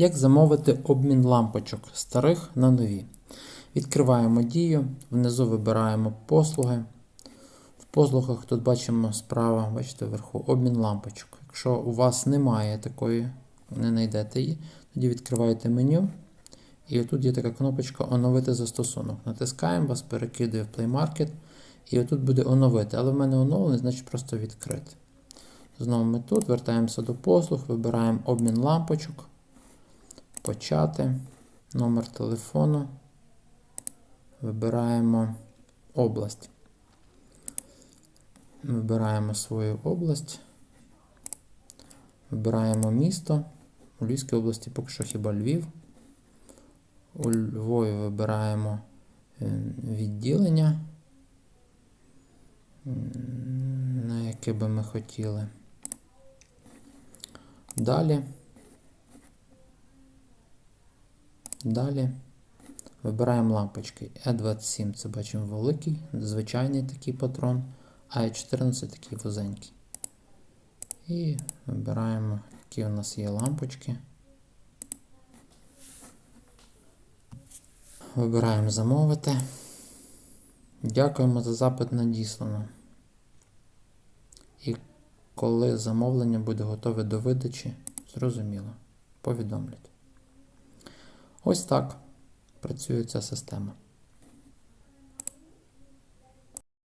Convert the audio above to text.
Як замовити обмін лампочок старих на нові? Відкриваємо дію, внизу вибираємо послуги. В послугах тут бачимо справа, бачите, вверху обмін лампочок. Якщо у вас немає такої, не знайдете її, тоді відкриваєте меню. І отут є така кнопочка Оновити застосунок. Натискаємо, вас перекидує в Play Market. І отут буде оновити. Але в мене оновлений, значить просто відкрити. Знову ми тут вертаємося до послуг, вибираємо обмін лампочок. Почати. Номер телефону. Вибираємо область. Вибираємо свою область. Вибираємо місто. У Львівській області поки що хіба Львів. У Львові вибираємо е, відділення, на яке би ми хотіли. Далі. Далі вибираємо лампочки. E27 це бачимо великий, звичайний такий патрон, а E14 такий вузенький. І вибираємо, які у нас є лампочки. Вибираємо замовити. Дякуємо за запит надіслано. І коли замовлення буде готове до видачі, зрозуміло, повідомлять. Ось так працює ця система.